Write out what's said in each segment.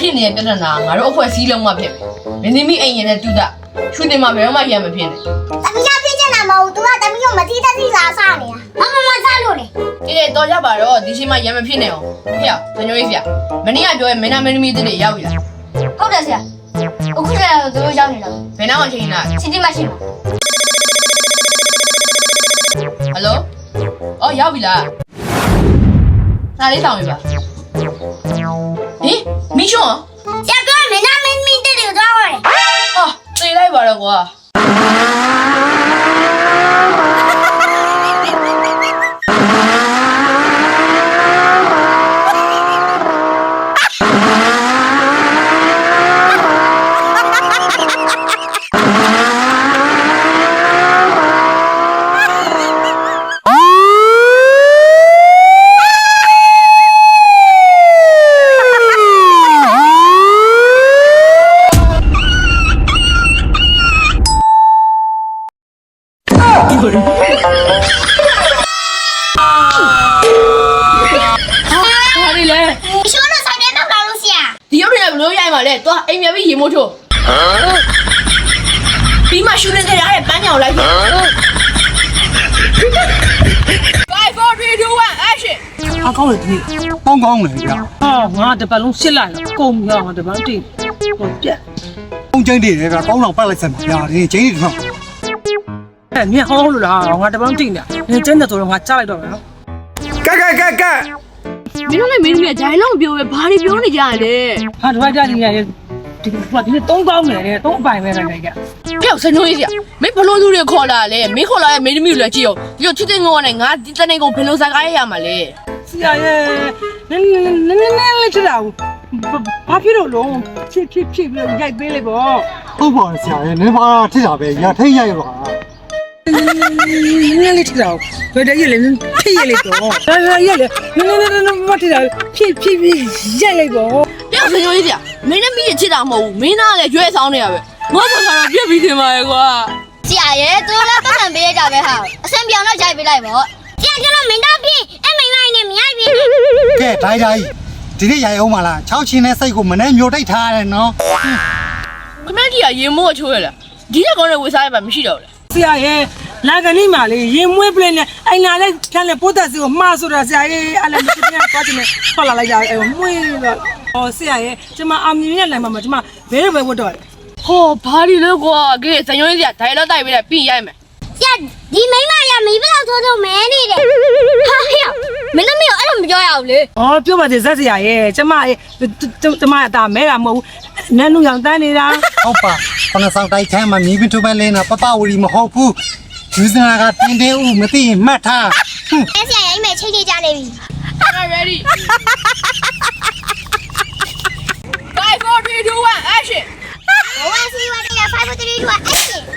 ဖြစ်နေတဲ့ပြဿနာငါတို့အဖွဲ့စည်းလုံးမှဖြစ်မယ်မင်းသမီးအိမ်ရင်နဲ့တူတာရှူတင်မှာဘယ်တော့မှရမ်းမဖြစ်နဲ့။တမီးကပြစ်ချင်တာမဟုတ်ဘူး။ तू ကတမီးကိုမတိတတ်သိစားစားနေတာ။မမမစားလို့လေကဲကဲတော်ကြပါတော့ဒီချိန်မှရမ်းမဖြစ်နဲ့အောင်ဖေရဇညိုကြီးဖေရမနေ့ကပြောရဲ့မင်းသားမင်းသမီးတွေရောက်ပြီလားဟုတ်တယ်ဆရာ။အခုကျတော့သူတို့ရောက်နေတော့ဘယ်နောက်မှချိန်လာစီတီမရှိဘူးဟယ်လိုအော်ရောက်ပြီလားစားလေးတောင်းပြီပါဟင် မီရှွန်။ဆရာပြောမင်းသားမင်းမင်းတဲ့တွေကိုသွားဟောတယ်အာသေလိုက်ပါတော့ ကွာ။ဘာလဲလဲရှိုးလို့ဆိုင်တဲ့တော့လာလို့ဆရာဒီရုပ်တွေကဘလို့ရိုက်မှာလဲတွားအိမ်မြပြီးရေမိုးထိုးပြီးမှရှူတင်ကြရတဲ့ပန်းညောင်လိုက်ပြီ5 4 3 2 1 action အကောင်းလေဒီကောင်းကောင်းလေဗျာဟာငါတပတ်လုံးရှစ်လိုက်တော့ကုန်ပြီငါတပတ်တိဟိုပြက်ကောင်းကျင်းတည်တယ်ဗျာကောင်းတော့ပတ်လိုက်စမ်းပါဗျာဒီကျင်းနေတော့ အဲ့မြင်ဟောလို့လားငါတပတ်လုံးတိနေနေကျင်းတယ်ဆိုတော့ငါကြားလိုက်တော့မယ်နော်ကက်ကက်ကက်ကက်မင်းတို့လည်းမင်းတို့ကဂျိုင်းလုံးပြောပဲဘာတွေပြောနေကြရလဲဟာဒီဘက်ကြနေရတယ်ဒီကဒီနေ့3ကောင်းနေတယ်3အပိုင်ပဲခိုင်ခိုင်ကဟဲ့စညိုကြီးစရာမင်းဘလို့သူတွေခေါ်လာလဲမင်းခေါ်လာရဲ့မင်းသမီးကိုလည်းကြည့်အောင်ဒီလိုချစ်တဲ့ငေါနဲ့ငါဒီတနေ့ကုန်ဘယ်လိုစကားရရမှာလဲဆရာရဲ့နင်းနင်းနင်းနင်းလေးချစ်တာဘာဖြစ်လို့လုံးဖြစ်ဖြစ်ဖြစ်ပြီးရိုက်ပေးလိုက်ပေါ့ဟုတ်ပါဆရာရဲ့နေပါထစ်တာပဲညာထိတ်ရိုက်ပါနင်း နင်းလေးချစ်တာဘယ်တည်းရလဲဖြစ်ရလိုက်တော့ဟာရလေနင်းနင်းနင်းမထစ်တာဖြစ်ဖြစ်ဖြစ်ရိုက်လိုက်ပေါ့ပြစညိုကြီးစရာမင်းသမီးရဲ့ချစ်တာမဟုတ်ဘူးမင်းသားလည်းရွဲဆောင်နေရပဲငါကတော့ပြက်ပြီးတင်ပါရဲ့ကွာ။ဆရာရဲ့သူတို့လည်းပတ်စံပေးရကြပဲဟာ။အဆင်ပြောင်းတော့ဂျိုက်ပေးလိုက်ပေါ့။ဆရာကျွန်တော်မင်းသားပြင်းအဲ့မိန်းမကြီးနဲ့မရိုက်ပြင်းကဲဒိုင်ဒိုင်ဒီနေ့ရိုက်အောင်ပါလား6ချင်းနဲ့စိတ်ကိုမနဲ့မျိုးတိတ်ထားရတယ်နော်ခမကြီးကရေမိုးချိုးရလားဒီရက်ကောင်းတဲ့ဝေစားရပါမရှိတော့ဘူး ဆရာရဲ့လာကနေ့မှလေရင်မွေးပလင်းနဲ့အိမ်လာလိုက်ဖြန်းလေပိုးသက်စီကိုမှားဆိုတာဆရာရဲ့အလည်းမရှိပြန်သွားချင်တယ်ထွက်လာလိုက်ကြအဲမွေးတော့ဟောဆရာရဲ့ကျမအောင်မြင်ရနိုင်မှာမကျမဘဲဘဲဝတ်တော့တယ်ဟောဘာဒီလဲကွာကဲစညိုကြီးစရာဒိုင်လောတိုက်ပြီးတယ်ပြီးရိုက်မယ်။ဆရာဒီမိန်းမရမိဘလောက်ထိုးထိုးမဲနေတယ်။ဟာဟဲ့မင်းသမီးကိုအဲ့လိုမပြောရဘူးလေ။အော်ပြောပါသေးဇက်ဆရာရဲ့ကျမရဲ့ကျမအတာမဲတာမဟုတ်ဘူး။နန်းနုရောင်တန်းနေတာဟုတ်ပါ ခဏဆောင်တိုက်ထဲမှာမြည်ပင်ထုတ်ပဲလဲနာပပဝရီမဟုတ်ဘူးယူစနာကတင်းတင်းဦးမသိရင်မှတ်ထားဟွန်း။အဲ့ဆရာရိုက်မယ်ချိန်ချိန်ကြနေပြီ Alright ready 5 4 3 2 1 action ။ဘဝစီဝတ်ရ5 4 3 2 1 action ။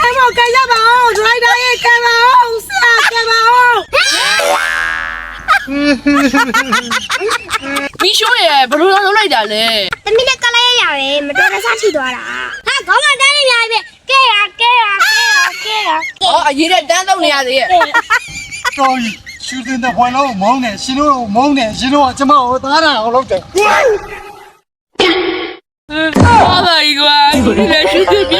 အဲ့မောကရပါအောင်ဒရိုက်တာရဲ့ကပါအောင်ဆရာကပါအောင် မီရှိုးရဲ့ဘယ်လိုလုပ်လိုက်တာလဲ။သမီးနဲ့ကလိုက်ရရတယ်မတော်တဆထိသွားတာ။ဟာခေါင်းကတန်းနေများပဲ။ကဲရကဲရကဲရကဲရ။အော်အရေးတဲ့တန်းတော့နေရသေးရဲ့တော်ကြီးရှူတင်တဲ့ဘွယ်လုံးမုန်းတယ်ရှင်တို့မုန်းတယ်ရှင်တို့ကကျမကိုသားတာအောင်လုပ်တယ်။ဟာပါကြီးကွာ။ဒီလေရှိသေးပြန်